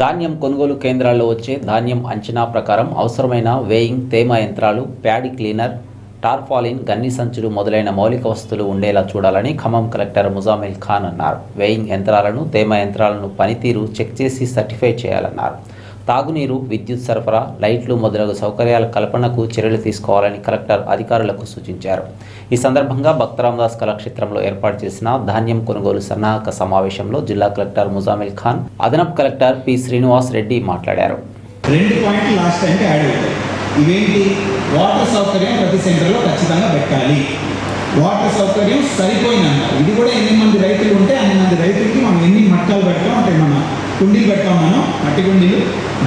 ధాన్యం కొనుగోలు కేంద్రాల్లో వచ్చే ధాన్యం అంచనా ప్రకారం అవసరమైన వేయింగ్ తేమ యంత్రాలు ప్యాడీ క్లీనర్ టార్పాలిన్ గన్ని సంచులు మొదలైన మౌలిక వస్తువులు ఉండేలా చూడాలని ఖమ్మం కలెక్టర్ ముజామిల్ ఖాన్ అన్నారు. వేయింగ్ యంత్రాలను తేమ యంత్రాలను పనితీరు చెక్ చేసి సర్టిఫై చేయాలన్నారు. తాగునీరు విద్యుత్ సరఫరా లైట్లు మొదలగు సౌకర్యాల కల్పనకు చర్యలు తీసుకోవాలని కలెక్టర్ అధికారులకు సూచించారు. ఈ సందర్భంగా భక్తరామదాస్ కళాక్షేత్రంలో ఏర్పాటు చేసిన ధాన్యం కొనుగోలు సన్నాహక సమావేశంలో జిల్లా కలెక్టర్ ముజామిల్ ఖాన్ అదనపు కలెక్టర్ పి శ్రీనివాస్ రెడ్డి మాట్లాడారు. రెండు పాయింట్లు లాస్ట్ టైంకి యాడ్ అవుతాయి ఇవేంటి? వాటర్ సౌకర్యం ప్రతి సెంటర్లో ఖచ్చితంగా పెట్టాలి. వాటర్ సౌకర్యం సరిపోయిందంట ఇది కూడా ఎన్ని మంది రైతులు ఉంటే అన్ని మంది రైతులకి మనం ఎన్ని మట్టాలు పెట్టాం అంటే మన కుండీలు పెట్టాం మనం మట్టి కుండీలు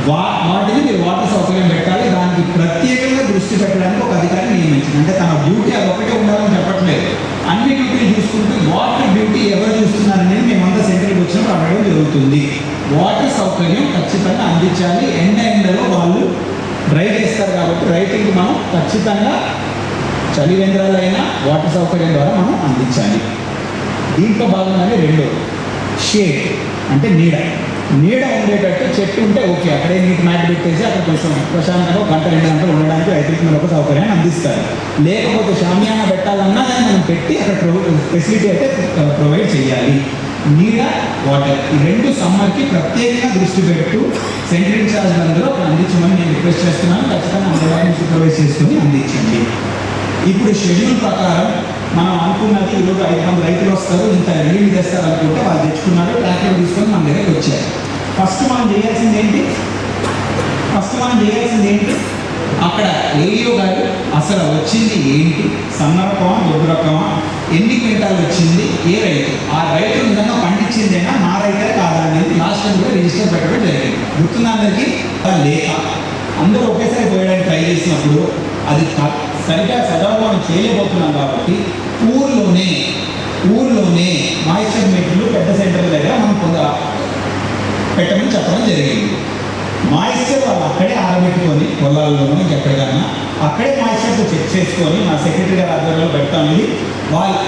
వా వాటిని మీరు వాటర్ సౌకర్యం పెట్టాలి. దానికి ప్రత్యేకంగా దృష్టి పెట్టడానికి ఒక అధికారి నియమించింది అంటే తన డ్యూటీ అది ఒకటే ఉండాలని చెప్పట్లేదు. అన్ని డ్యూటీలు చూసుకుంటూ వాటర్ డ్యూటీ ఎవరు చూస్తున్నారనేది మేమంతా సెంటర్కి వచ్చినప్పుడు అడగడం జరుగుతుంది. వాటర్ సౌకర్యం ఖచ్చితంగా అందించాలి. ఎండ ఎండలో వాళ్ళు డ్రై చేస్తారు కాబట్టి రైతులకి మనం ఖచ్చితంగా చలి కేంద్రాలైనా వాటర్ సౌకర్యం ద్వారా మనం అందించాలి. దీంట్లో భాగంగానే రెండు షేడ్ అంటే నీడ. నీడ ఉండేటట్టు చెట్టు ఉంటే ఓకే అక్కడే నీటి మ్యాట్ పెట్టేసి అక్కడ కొంచెం ప్రశాంతంగా ఒక గంట రెండు గంటలు ఉండడానికి రైతులకు మీరు ఒక సౌకర్యాన్ని అందిస్తారు. లేకపోతే షామియాన పెట్టాలన్నా దాన్ని మనం పెట్టి అక్కడ ఫెసిలిటీ అయితే ప్రొవైడ్ చేయాలి. నీడ వాటర్ ఈ రెండు సమ్మర్కి ప్రత్యేకంగా దృష్టి పెట్టు. సెంటర్ ఇన్ఛార్జ్ అందరూ అందించమని నేను రిక్వెస్ట్ చేస్తున్నాను. ఖచ్చితంగా అందరూ సూపర్వైజ్ చేసుకొని అందించండి. ఇప్పుడు షెడ్యూల్ ప్రకారం మనం అనుకున్నది ఈరోజు ఐదు మంది రైతులు వస్తారు. ఇంత నీళ్ళు తెస్తారు అనుకుంటే వాళ్ళు తెచ్చుకున్నారు ట్రాక్టర్ తీసుకొని ఫస్ట్ మనం చేయాల్సింది ఏంటి? ఫస్ట్ మనం చేయాల్సింది ఏంటి? అక్కడ ఏయో గారు అసలు వచ్చింది ఏంటి? సన్న రకమా దొడ్డు రకమా ఎన్ని క్వింటాలు వచ్చింది? ఏ రైతు? ఆ రైతు నిజంగా పండించిందేనా? నా రైతే కాదా అనేది లాస్ట్ టైం కూడా రిజిస్టర్ పెట్టడం జరిగింది. గుర్తున్నందరికీ లేక. అందరూ ఒకేసారి పోయడానికి ట్రై చేసినప్పుడు అది సరిగ్గా సజావుగా మనం చేయలేకపోతున్నాం కాబట్టి ఊర్లోనే ఊర్లోనే మాయిశ్చర్ మెట్లు పెద్ద సెంటర్ల దగ్గర మనం పొందాలి పెట్టమని చెప్పడం జరిగింది. మాయిశ్చర్ వాళ్ళు అక్కడే ఆరబెట్టుకొని పొలాల్లోనూ ఎక్కడికన్నా అక్కడే మాయిశ్చర్తో చెక్ చేసుకొని మా సెక్రటరీ గారి ఆధ్వర్యంలో పెడతామని వాళ్ళు